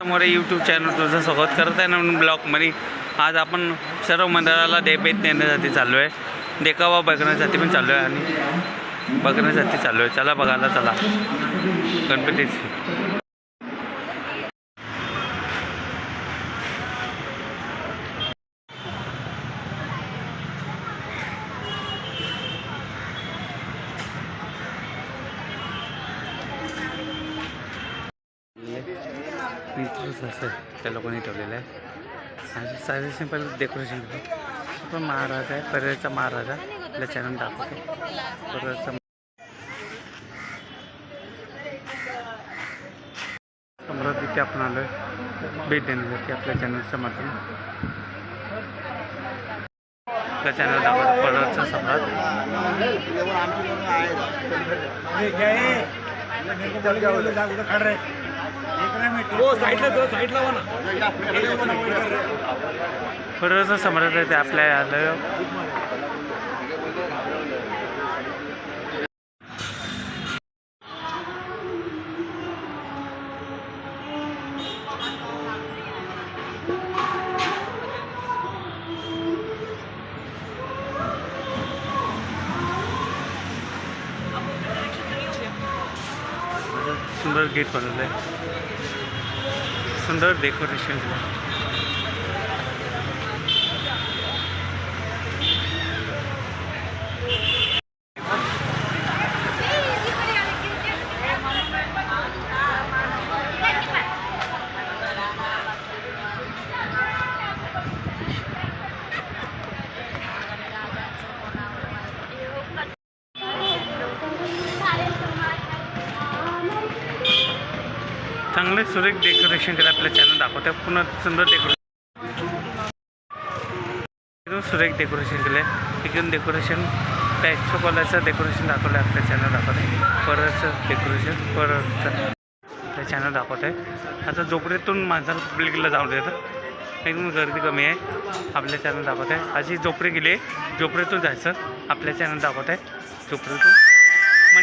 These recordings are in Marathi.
समोर यूट्यूब चॅनल तुझं स्वागत करत आहे नवीन ब्लॉगमध्ये आज आपण सर्व मंडळाला डेबेत नेण्यासाठी चाललो आहे देखावा बघण्यासाठी पण चाललो आहे आणि बघण्यासाठी चाललो आहे चला बघायला चला. गणपतीची. त्या लोकांनी ठेवलेलं आहे आणि साधे सिंपल डेकोरेशन पण महाराज आहे पर्याचा महाराजा आपल्या चॅनल दाखवतो पर्याचा सम्राट इथे आपण आलो भेट देण्यासाठी आपल्या चॅनलच्या माध्यमातून आपल्या चॅनल दाखवतो परळचा सम्राट बरोबर समजत आहे ते आपल्या आलं सुंदर गेट बनवलं आहे सुंदर डेकोरेशन केलं चांगले सुरेख डेकोरेशन केलं आपल्या चॅनल दाखवतं पुन्हा सुंदर डेकोरेशन एकदम सुरेख डेकोरेशन केलं आहे एकदम डेकोरेशन टॅक्सो कॉलरचं डेकोरेशन दाखवलं आहे आपल्या चॅनल दाखवत आहे परतचं डेकोरेशन परतचं. आपल्या चॅनल दाखवत आहे आता झोपडीतून माणसाला पब्लिकला जाऊन देतं एकदम गर्दी कमी आहे. आपल्या चॅनल दाखवत आहे अशी झोपडी गेली आहे झोपडीतून जायचं. आपल्या चॅनल दाखवत आहे झोपडीतून.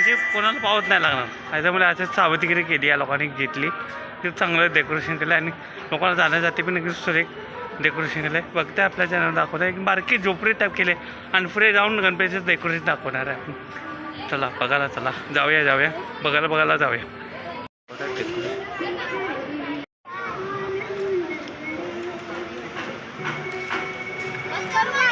म्हणजे कोणाला पावत नाही लागणार. त्याच्यामुळे अशीच सावधगिरी केली या लोकांनी घेतली. ते चांगलं डेकोरेशन केलं आणि लोकांना जाण्यासाठी पण एकदम सुरेख डेकोरेशन केलं आहे बघते आपल्या चॅनल दाखवत. आहे एक बारकी झोपडी टाईप केले. आणि पुढे जाऊन गणपतीचं डेकोरेशन दाखवणार आहे. आपण चला बघायला चला. जाऊया जाऊया. बघायला बघायला जाऊया. मूर्ति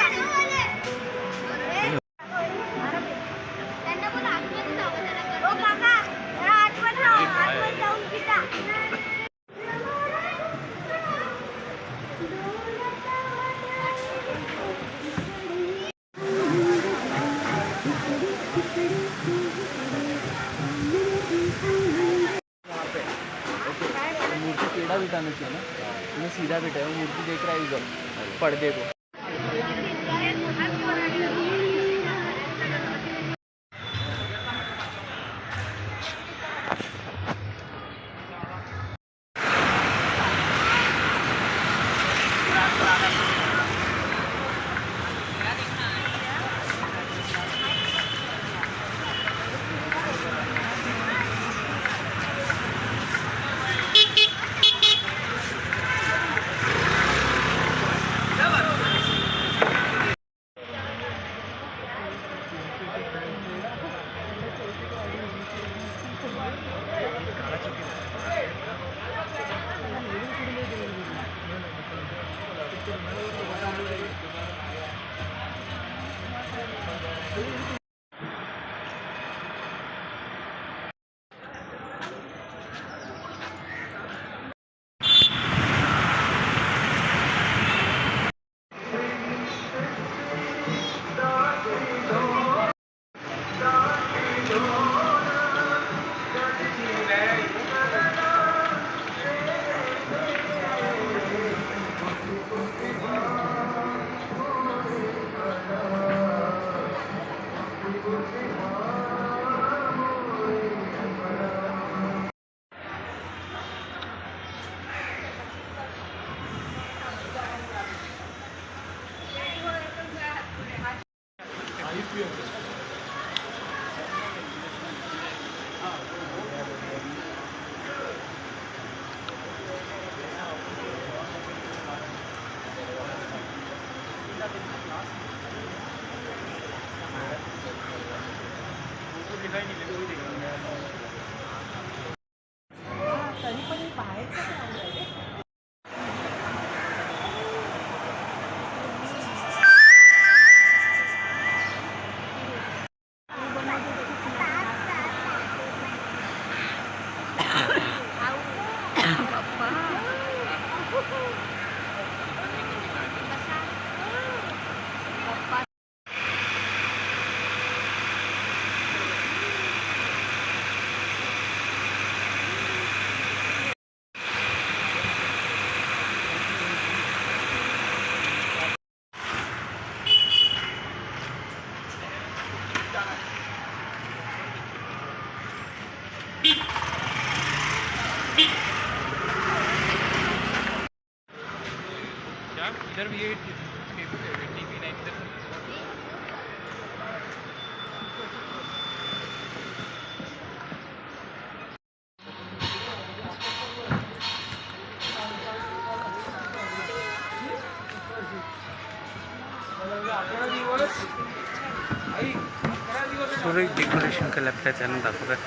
सुरेख डेकोरेशन केलं आपल्या चॅनल दाखवतात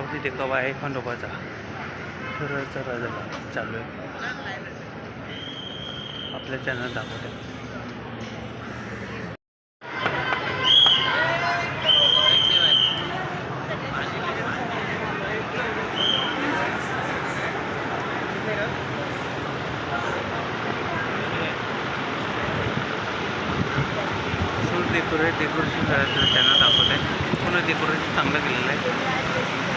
आणि यावरती देखावा आहे खंडोबाचा खरंच राजा चालू आहे आपल्या चॅनल दाखवते फुल डेकोरेट डेकोरेशन करायचं चॅनल दाखवत आहे पूर्ण डेकोरेशन चांगलं केलेलं आहे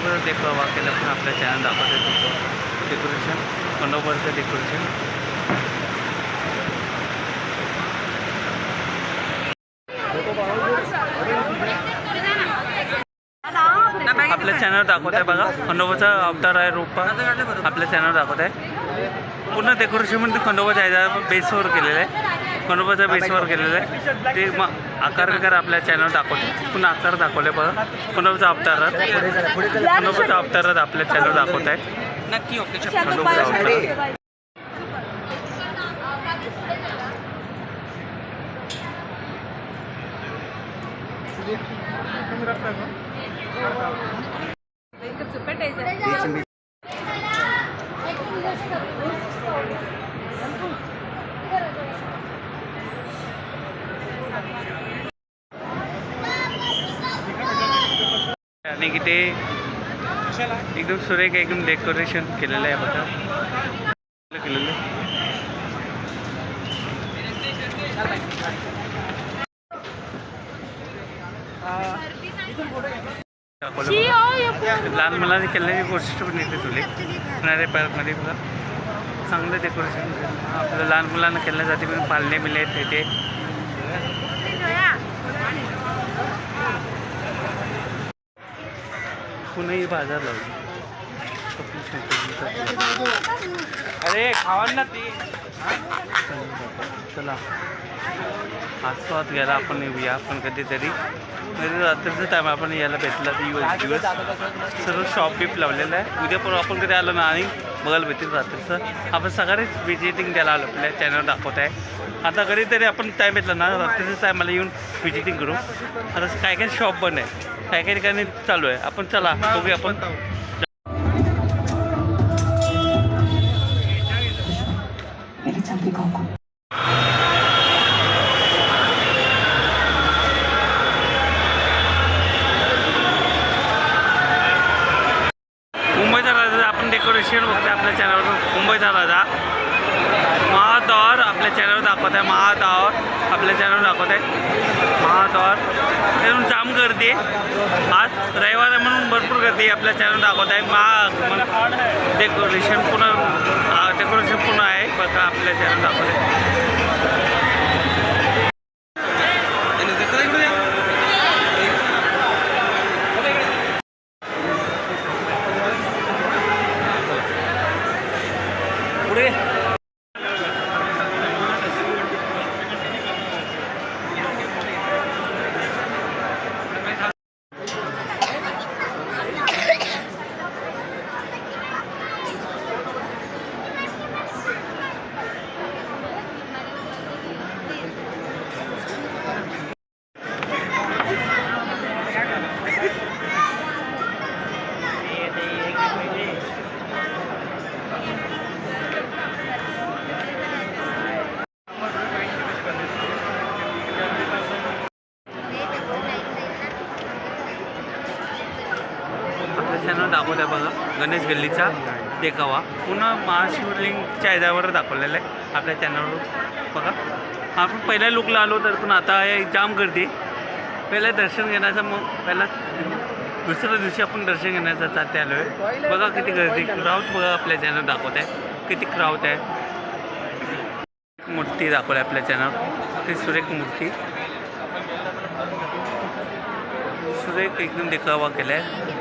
खंडोबाचं देखावा केलं पण आपल्या चॅनल दाखवत आहे डेकोरेशन खंडोबाचं डेकोरेशन आपल्या चॅनल दाखवत आहे बघा खंडोबाचा अवतार आहे रूपा. आपल्या चॅनल दाखवत आहे. पूर्ण डेकोरेशन म्हणजे खंडोबाच्या ह्याच्या बेसवर केलेलं आहे. खंडोबाच्या बेसवर केलेलं आहे. ते मग आकार विकार आपल्या चॅनल दाखवते. पुन्हा आकार दाखवले बघा. खंडोबाचा अवतारात खंडोबाचा अवतारात आपल्या चॅनल दाखवत आहे नक्की ओके आणि की ते एकदम सुरेख एकदम डेकोरेशन केलेलं आहे बघा. केलेलं लहान मुलांनी केलेली गोष्ट पण येते तुले. येणाऱ्या पार्कमध्ये बघा. चांगलं डेकोरेशन आपलं लहान मुलांना खेळण्यासाठी पण पालने मिले आहेत कुणीही बाजार लावली. अरे खावा ना ती. चला. आस्वाद घ्यायला आपण येऊया आपण कधीतरी. म्हणजे रात्रीचं टाईम आपण यायला भेटला तर दिवस दिवस. सर्व शॉप बीप लावलेलं आहे. उद्या पण आपण कधी आलो ना आणि बघायला भेटेल रात्रीचं. आपण सगळेच विजिटिंग द्यायला आलो. आपल्या चॅनल दाखवत आहे. आता कधीतरी आपण टाईम भेटला ना रात्रीचं टायमाला येऊन विजिटिंग करू. आता काय काय शॉप बंद आहे? काय काय ठिकाणी चालू आहे? आपण चला बघूया आपण. डेकोरेशन पुन्हा डेकोरेशन पुन्हा आहे. बघा आपल्या चॅनल आपल्या चॅनल दाखवत आहे बघा. गणेश गल्लीचा देखावा. पुन्हा महाशिवलिंगच्या ह्याच्यावर दाखवलेलं आहे आपल्या चॅनलवर बघा. आपण पहिल्या लुकला आलो तर पण आता आहे जाम गर्दी. पहिलं दर्शन घेण्याचं मग पहिला दुसऱ्या दिवशी आपण दर्शन घेण्याचा चालते आलो आहे बघा किती गर्दी. क्राऊड बघा आपल्या चॅनल दाखवत आहे किती क्राऊड आहे. मूर्ती दाखवली आपल्या चॅनल ती सुरेख मूर्ती. सुरेख एकदम देखावा केला आहे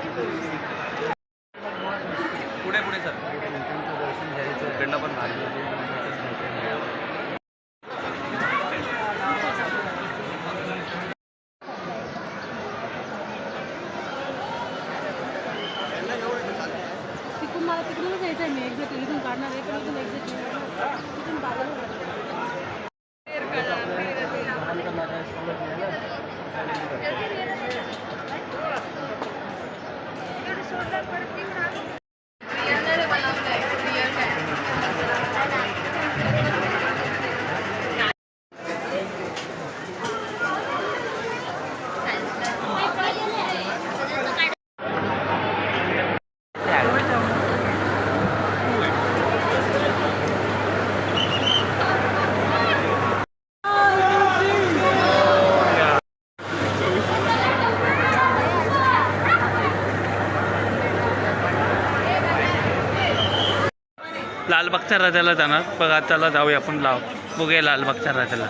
लालबागच्या राजाला जाणार. बघा चला जाऊया आपण लाव. बघूया लालबागच्या राजाला.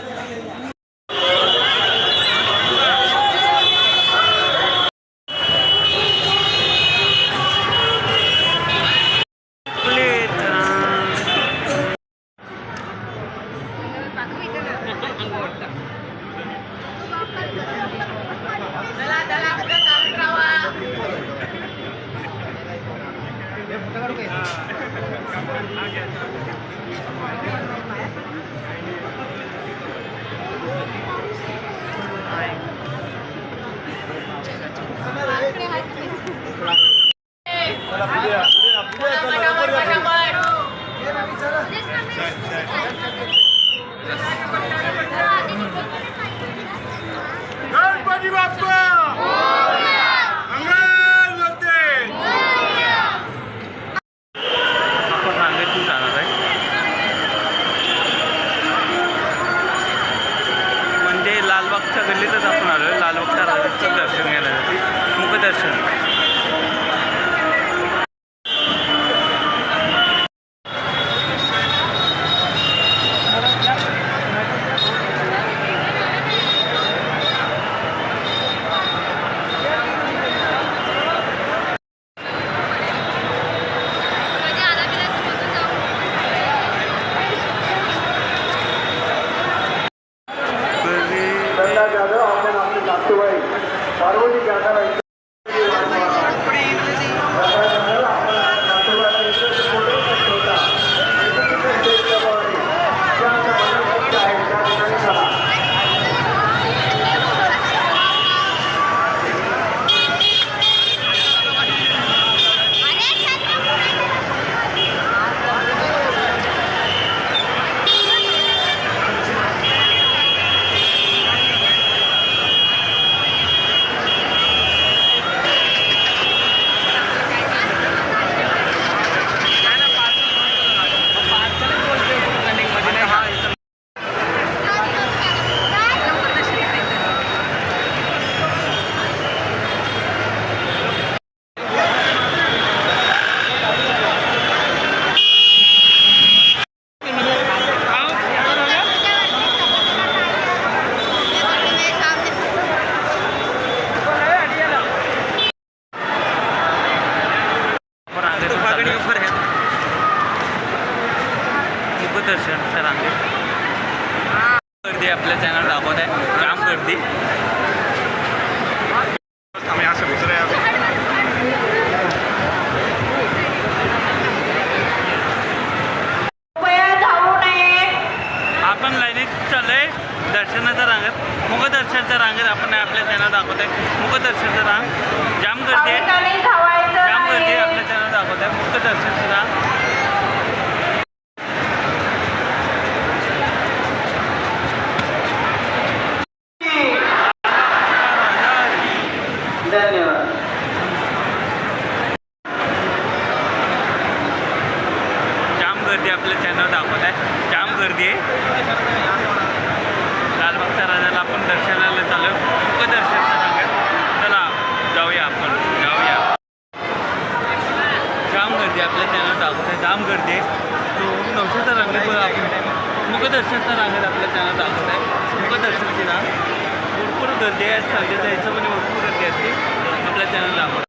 गर्दी आहे सध्याचा याच्यामध्ये म्हणजे भरपूर गर्दी असते आपल्या चॅनलला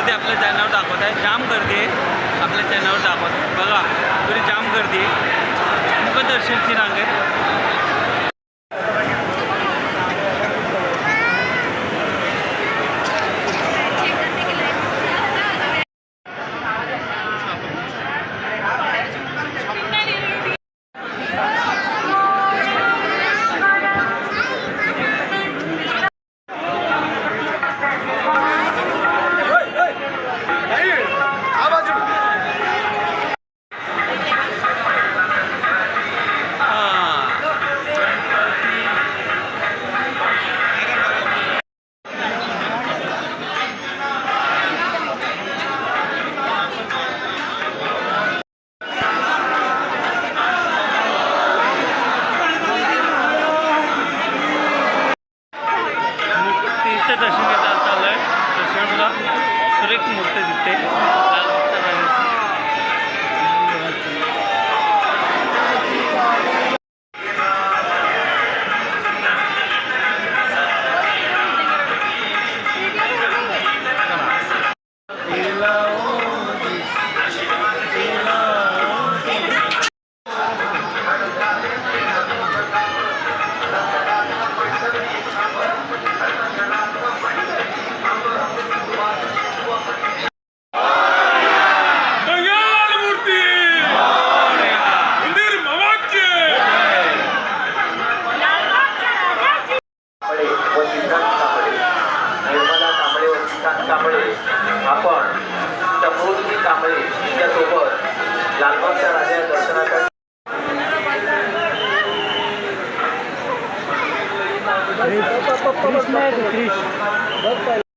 गर्दी आपल्या चॅनलवर दाखवत आहे. जाम गर्दी आहे. आपल्या चॅनलवर दाखवत बघा थोडी जाम गर्दी आहे. मुखदर्शन ची आहे. दर्शनासाठी Krishna, Krishna.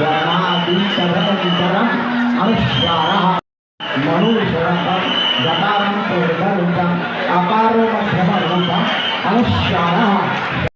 वर्णादिशरणनितरम् अनुस्वारः मनुष्यरः गतारं पूर्णरूपम् अकारो मध्यमरूपम् अनुस्वारः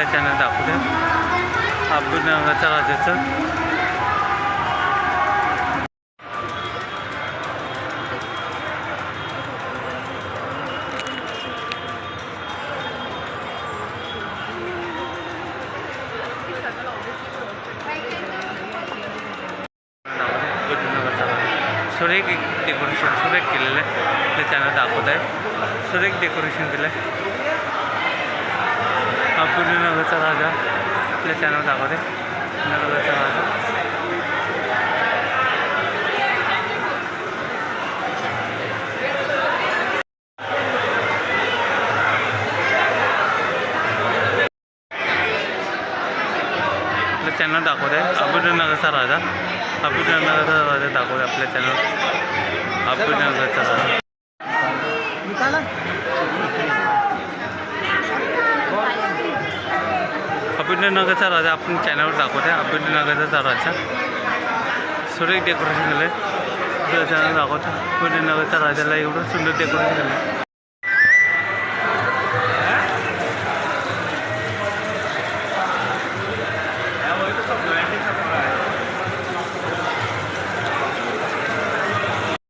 आपल्या चॅनल दाखवतो अभ्युदयनगरचा राजाचं. पूर्णनगरचा राजा आपल्या चॅनल दाखवते आहे नगरचा राजा आपलं चॅनल दाखवते आहे राजा. अबुदनगरचा राजा दाखवते आपल्या चॅनल अबुदनगरचा राजा. नगरचा राजा आपण चॅनलवर दाखवत आहे नगरचा राजा. सुरेख डेकोरेशन केलं आहे चॅनल दाखवतो आहे नगरच्या राजाला एवढं सुंदर डेकोरेशन केलं आहे